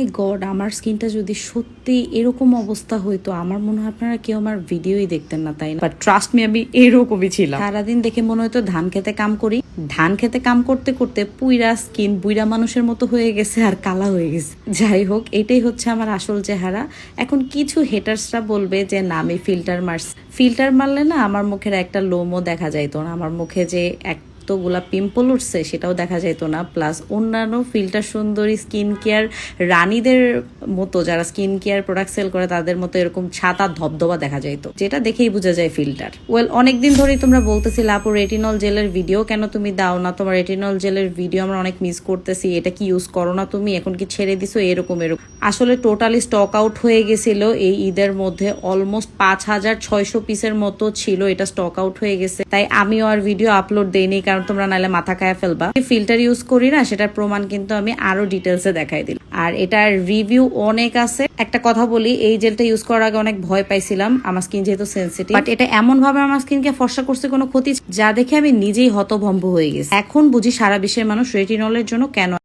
মাই god আমার স্কিনটা যদি সত্যি এরকম অবস্থা হইতো আমার মনে হয় আপনারা কেউ আমার ভিডিওই দেখতেন না তাই না? বাট ট্রাস্ট মি আমি এরকমই ছিলাম। সারাদিন দেখে মনে হতো ধান খেতে কাম করি। ধান খেতে কাম করতে করতে পুইরা স্কিন বুইরা মানুষের মতো হয়ে গেছে আর কালা হয়ে গেছে। যাই হোক এটাই হচ্ছে আমার আসল চেহারা। এখন কিছু হেটার্সরা বলবে যে না আমি ফিল্টার মারছি। ফিল্টার মারলে না আমার মুখের একটা লোমও দেখা যাইতো না। আমার মুখে যে এক এতগুলা পিম্পল উঠছে সেটাও দেখা যেত না। প্লাস অন্যান্য ফিল্টার সুন্দরী স্কিন কেয়ার রানীদের মতো যারা স্কিন কেয়ার প্রোডাক্ট সেল করে তাদের মতো এরকম ছাতা ধবধবা দেখা যাইতো। যেটা দেখেই বোঝা যায় ফিল্টার ওয়েল অনেকদিন ধরেই তোমরা বলতেছিলে, আপু রেটিনল জেলের ভিডিও কেন তুমি দাও না? তোমার রেটিনল জেলের ভিডিও আমরা অনেক মিস করতেছি, এটা কি ইউজ করো না তুমি? এখন কি ছেড়ে দিছো? এরকম এরকম। আসলে টোটালি স্টক আউট হয়ে গেছিল এই ঈদের মধ্যে। অলমোস্ট পাঁচ হাজার ছয়শো পিসের মতো ছিল, এটা স্টক আউট হয়ে গেছে। তাই আমিও আর ভিডিও আপলোড দেইনি কারণ তোমরা নাহলে মাথা খায়া ফেলবা। ফিল্টার ইউজ করি না, সেটার প্রমাণ কিন্তু আমি আরও ডিটেলসে দেখাই দিল আর এটার রিভিউ অনেক আছে। একটা কথা বলি, এই জেলটা ইউজ করার আগে অনেক ভয় পাইছিলাম, আমার স্কিন যেহেতু সেন্সিটিভ বাট এটা এমন ভাবে আমার স্কিনকে ফর্সা করছে কোনো ক্ষতি, যা দেখে আমি নিজেই হতভম্ব হয়ে গেছি। এখন বুঝি সারা বিশ্বের মানুষ রেটিনলের জন্য কেন